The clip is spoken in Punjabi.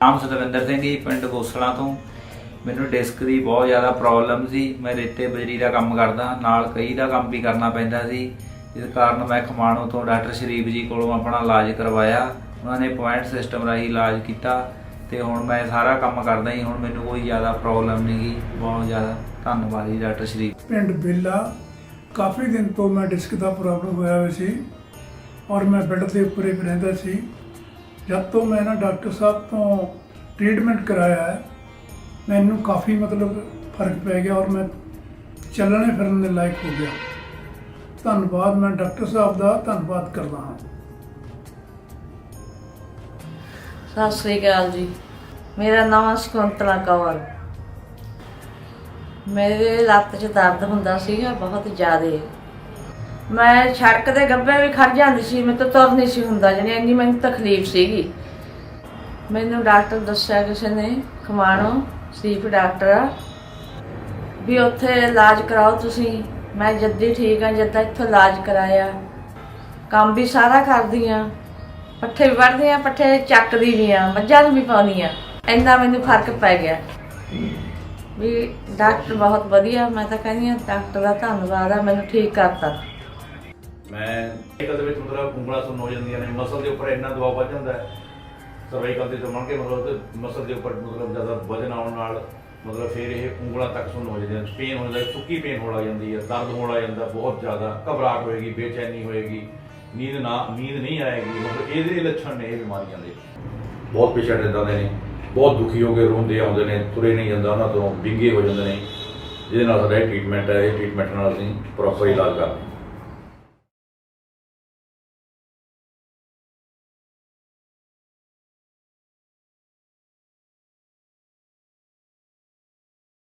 ਨਾਮ ਸਤਵਿੰਦਰ ਸਿੰਘ ਜੀ, ਪਿੰਡ ਗੋਸਲਾ ਤੋਂ। ਮੈਨੂੰ ਡਿਸਕ ਦੀ ਬਹੁਤ ਜ਼ਿਆਦਾ ਪ੍ਰੋਬਲਮ ਸੀ। ਮੈਂ ਰੇਤੇ ਬਜਰੀ ਦਾ ਕੰਮ ਕਰਦਾ, ਨਾਲ ਕਈ ਦਾ ਕੰਮ ਵੀ ਕਰਨਾ ਪੈਂਦਾ ਸੀ। ਇਸ ਕਾਰਨ ਮੈਂ ਖਮਾਣੋ ਤੋਂ ਡਾਕਟਰ ਸ਼ਰੀਫ ਜੀ ਕੋਲੋਂ ਆਪਣਾ ਇਲਾਜ ਕਰਵਾਇਆ। ਉਹਨਾਂ ਨੇ ਪੁਆਇੰਟ ਸਿਸਟਮ ਰਾਹੀਂ ਇਲਾਜ ਕੀਤਾ ਤੇ ਹੁਣ ਮੈਂ ਸਾਰਾ ਕੰਮ ਕਰਦਾ ਹੀ ਹੁਣ ਮੈਨੂੰ ਕੋਈ ਜ਼ਿਆਦਾ ਪ੍ਰੋਬਲਮ ਨਹੀਂ ਗਈ ਬਹੁਤ ਜ਼ਿਆਦਾ ਧੰਨਵਾਦ ਜੀ ਡਾਕਟਰ ਸ਼ਰੀਫ। ਪਿੰਡ ਬੇਲਾ, ਕਾਫੀ ਦਿਨ ਤੋਂ ਮੈਂ ਡਿਸਕ ਦਾ ਪ੍ਰੋਬਲਮ ਹੋਇਆ ਹੋਇਆ ਸੀ ਔਰ ਮੈਂ ਬੈੱਡ ਦੇ ਉੱਪਰ ਹੀ ਰਹਿੰਦਾ ਸੀ। ਜਦ ਤੋਂ ਮੈਂ ਨਾ ਡਾਕਟਰ ਸਾਹਿਬ ਤੋਂ ਟ੍ਰੀਟਮੈਂਟ ਕਰਾਇਆ ਹੈ, ਮੈਨੂੰ ਕਾਫੀ ਮਤਲਬ ਫ਼ਰਕ ਪੈ ਗਿਆ ਔਰ ਮੈਂ ਚੱਲਣੇ ਫਿਰਨ ਦੇ ਲਾਇਕ ਹੋ ਗਿਆ। ਧੰਨਵਾਦ, ਮੈਂ ਡਾਕਟਰ ਸਾਹਿਬ ਦਾ ਧੰਨਵਾਦ ਕਰਦਾ ਹਾਂ। ਸਤਿ ਸ੍ਰੀ ਅਕਾਲ ਜੀ। ਮੇਰਾ ਨਾਮ ਸ਼ਕੁੰਤਲਾ ਕੌਰ। ਮੇਰੇ ਲੱਤ 'ਚ ਦਰਦ ਹੁੰਦਾ ਸੀਗਾ ਬਹੁਤ ਜ਼ਿਆਦਾ। ਮੈਂ ਸੜਕ ਦੇ ਗੱਬੇ ਵੀ ਖੜ ਜਾਂਦੀ ਸੀ, ਮੈਨੂੰ ਤਾਂ ਤੁਰ ਨਹੀਂ ਸੀ ਹੁੰਦਾ ਜਾਣੀ, ਇੰਨੀ ਮੈਨੂੰ ਤਕਲੀਫ ਸੀਗੀ। ਮੈਨੂੰ ਡਾਕਟਰ ਦੱਸਿਆ ਕਿਸੇ ਨੇ ਖਮਾਣੋ ਸੀਪ ਡਾਕਟਰ ਆ, ਵੀ ਉੱਥੇ ਇਲਾਜ ਕਰਾਓ ਤੁਸੀਂ, ਮੈਂ ਜੱਦੀ ਠੀਕ ਆ, ਜਦਾਂ ਇੱਥੋਂ ਇਲਾਜ ਕਰਾਇਆ। ਕੰਮ ਵੀ ਸਾਰਾ ਕਰਦੀ ਆ ਪੱਠੇ ਵੀ ਵੜਦੀ ਆ ਪੱਠੇ ਚੱਕਦੀ ਵੀ ਆ, ਮੱਝਾਂ ਨੂੰ ਵੀ ਪਾਉਂਦੀ ਆ, ਇੰਨਾ ਮੈਨੂੰ ਫ਼ਰਕ ਪੈ ਗਿਆ। ਵੀ ਡਾਕਟਰ ਬਹੁਤ ਵਧੀਆ, ਮੈਂ ਤਾਂ ਕਹਿੰਦੀ ਆ ਡਾਕਟਰ ਦਾ ਧੰਨਵਾਦ ਆ, ਮੈਨੂੰ ਠੀਕ ਕਰਤਾ। ਮੈਂ ਸਰਵਾਈਕਲ ਦੇ ਵਿੱਚ ਮਤਲਬ ਉਂਗਲਾਂ ਸੁੰਨ ਹੋ ਜਾਂਦੀਆਂ ਨੇ ਮਸਲ ਦੇ ਉੱਪਰ ਇੰਨਾ ਦਬਾਅ ਵੱਧ ਜਾਂਦਾ ਹੈ। ਸਰਵਾਈਕਲ ਦੇ ਤੋਂ ਮੰਨ ਕੇ ਮਤਲਬ ਮਸਲ ਦੇ ਉੱਪਰ ਮਤਲਬ ਜ਼ਿਆਦਾ ਵਜਨ ਆਉਣ ਨਾਲ ਮਤਲਬ ਫਿਰ ਇਹ ਉਂਗਲਾਂ ਤੱਕ ਸੁੰਨ ਹੋ ਜਾਂਦੀਆਂ ਪੇਨ ਹੋ ਜਾਂਦਾ, ਸੁੱਕੀ ਪੇਨ ਹੋਣ ਲੱਗ ਜਾਂਦੀ ਹੈ, ਦਰਦ ਹੋਣ ਲੱਗ ਜਾਂਦਾ ਬਹੁਤ ਜ਼ਿਆਦਾ, ਘਬਰਾਹਟ ਹੋਏਗੀ, ਬੇਚੈਨੀ ਹੋਏਗੀ, ਨੀਂਦ ਨਾ, ਨੀਂਦ ਨਹੀਂ ਆਏਗੀ, ਮਤਲਬ ਇਹਦੇ ਲੱਛਣ ਨੇ ਇਹ ਬਿਮਾਰੀਆਂ ਦੇ। ਬਹੁਤ ਪੇਸ਼ੈਂਟ ਇਦਾਂ ਦੇ ਨੇ, ਬਹੁਤ ਦੁਖੀ ਹੋ ਕੇ ਰੋਂਦੇ ਆਉਂਦੇ ਨੇ, ਤੁਰੇ ਨਹੀਂ ਜਾਂਦਾ ਉਹਨਾਂ ਤੋਂ ਵਿੰਗੇ ਹੋ ਜਾਂਦੇ ਨੇ, ਜਿਹਦੇ ਨਾਲ ਸਾਡਾ ਟ੍ਰੀਟਮੈਂਟ ਹੈ, ਇਹ ਟ੍ਰੀਟਮੈਂਟ ਨਾਲ ਅਸੀਂ ਪ੍ਰੋਪਰ ਇਲਾਜ ਕਰਦੇ ਹਾਂ।